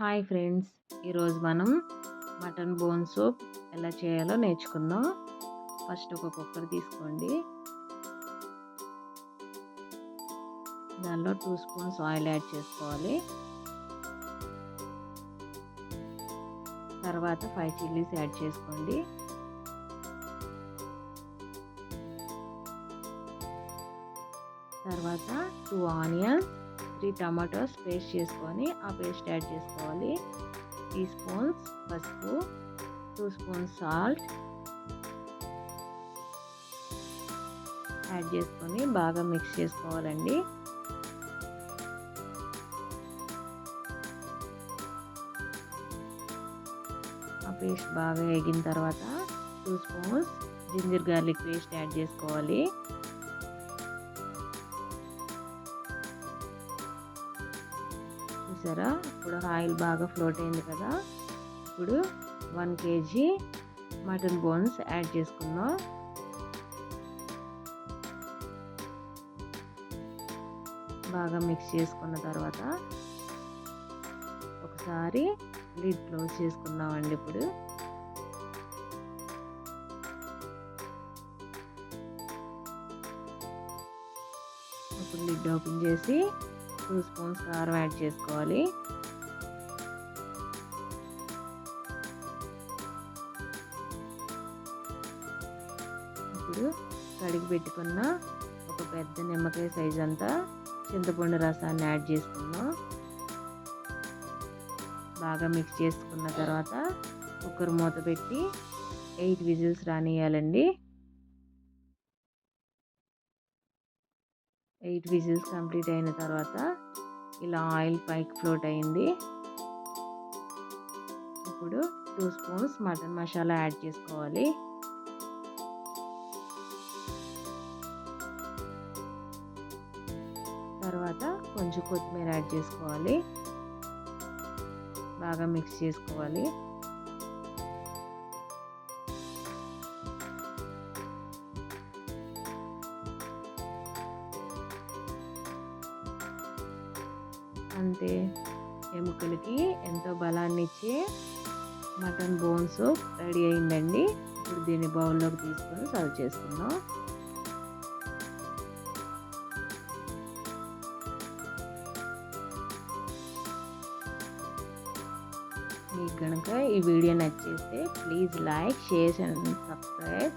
Hi friends. ఈరోజు మనం mutton bone soup ఎలా చేయాలో నేర్చుకుందాం. ఫస్ట్ ఒక కుక్కర్ తీసుకోండి. దానిలో టూ స్పూన్స్ ఆయిల్ యాడ్ చేసుకోవాలి. తర్వాత ఫైవ్ చిల్లీస్ యాడ్ చేసుకోండి. తర్వాత two onions three tomatoes paste చేసుకొని ఆ పేస్ట్ యాడ్ చేసుకోవాలి. టీ స్పూన్స్ పసుపు టూ స్పూన్స్ సాల్ట్ యాడ్ చేసుకొని బాగా మిక్స్ చేసుకోవాలండి. ఆ పేస్ట్ బాగా ఎగిన తర్వాత two spoons ginger garlic paste add చేసుకోవాలి. చూసారా? ఇప్పుడు ఆయిల్ బాగా ఫ్లోట్ అయింది కదా? ఇప్పుడు one KG mutton bones add చేసుకుందాం. బాగా మిక్స్ చేసుకున్న తర్వాత ఒకసారి లిడ్ క్లోజ్ చేసుకుందామండి ఇప్పుడు. ఇప్పుడు లిడ్ ఓపెన్ చేసి టూ స్పూన్స్ కారం యాడ్ చేసుకోవాలి. ఇప్పుడు కడిగి పెట్టుకున్న ఒక పెద్ద నిమ్మకాయ సైజ్ అంతా చింతపండు రసాన్ని యాడ్ చేసుకుందాం. బాగా మిక్స్ చేసుకున్న తర్వాత కుక్కర్ మూత పెట్టి ఎయిట్ విజిల్స్ రానియాలండి ఎయిట్ విజిల్స్ కంప్లీట్ అయిన తర్వాత ఇలా ఆయిల్ పైకి ఫ్లోట్ అయింది. ఇప్పుడు two spoons mutton masala add చేసుకోవాలి. తర్వాత కొంచెం కొత్తిమీర యాడ్ చేసుకోవాలి. బాగా మిక్స్ చేసుకోవాలి. అంతే. ఎముకలకి ఎంతో బలాన్ని ఇచ్చే మటన్ బోన్స్ రెడీ అయిందండి. ఇప్పుడు దీన్ని బౌల్లోకి తీసుకొని సర్వ్ చేసుకుందాం. మీకు కనుక ఈ video నచ్చేస్తే please like share and subscribe.